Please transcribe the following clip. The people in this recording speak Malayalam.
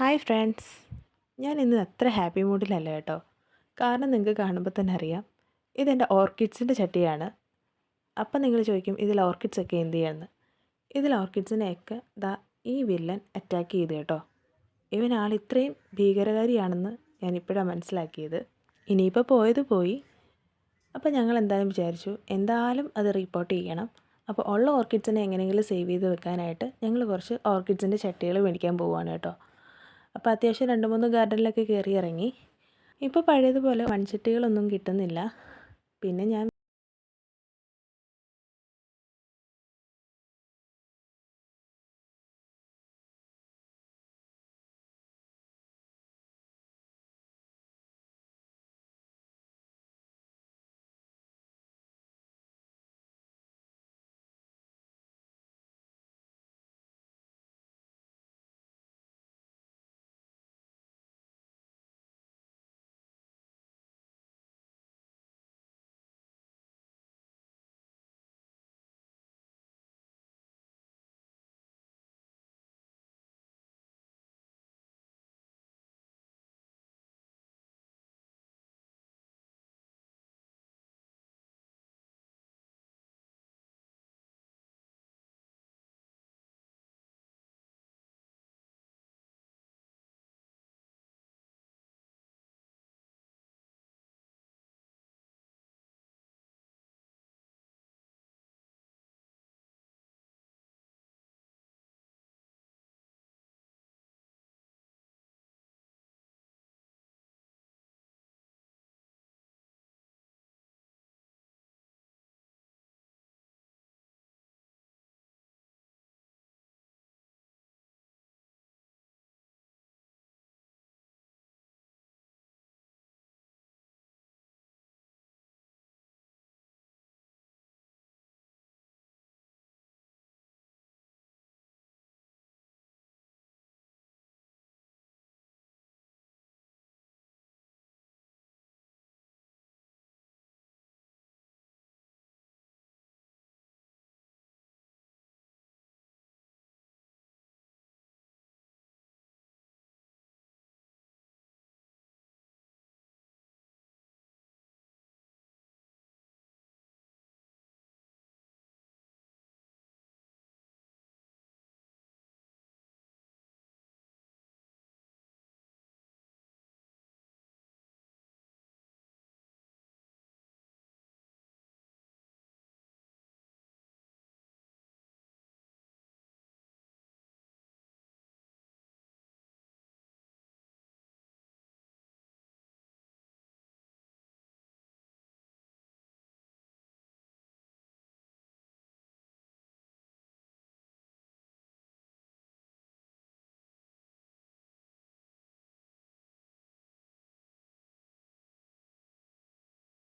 ഹായ് ഫ്രണ്ട്സ് ഞാൻ ഇന്ന് അത്ര ഹാപ്പി മൂഡിലല്ല കേട്ടോ. കാരണം നിങ്ങൾക്ക് കാണുമ്പോൾ തന്നെ അറിയാം ഇതെന്റെ ഓർക്കിഡ്സിന്റെ ചട്ടിയാണ്. അപ്പം നിങ്ങൾ ചോദിക്കും ഇതിൽ ഓർക്കിഡ്സ് ഒക്കെ എന്ത് ചെയ്യാമെന്ന് ഇതിൽ ഓർക്കിഡ്സിനെയൊക്കെ ദാ ഈ വില്ലൻ അറ്റാക്ക് ചെയ്ത് കേട്ടോ. ഇവൻ ആൾ ഇത്രയും ഭീകരകാരിയാണെന്ന് ഞാൻ ഇപ്പോഴാണ് മനസ്സിലാക്കിയത്. ഇനിയിപ്പോൾ പോയത് പോയി. അപ്പോൾ ഞങ്ങൾ എന്തായാലും വിചാരിച്ചു എന്തായാലും അത് റിപ്പോർട്ട് ചെയ്യണം. അപ്പോൾ ഉള്ള ഓർക്കിഡ്സിനെ എങ്ങനെയെങ്കിലും സേവ് ചെയ്ത് വെക്കാനായിട്ട് ഞങ്ങൾ കുറച്ച് ഓർക്കിഡ്സിന്റെ ചട്ടികൾ മേടിക്കാൻ പോവുകയാണ് കേട്ടോ. അപ്പോൾ അത്യാവശ്യം രണ്ട് മൂന്ന് ഗാർഡനിലൊക്കെ കയറി ഇറങ്ങി. ഇപ്പോൾ പഴയതുപോലെ മൺചട്ടികളൊന്നും കിട്ടുന്നില്ല. പിന്നെ ഞാൻ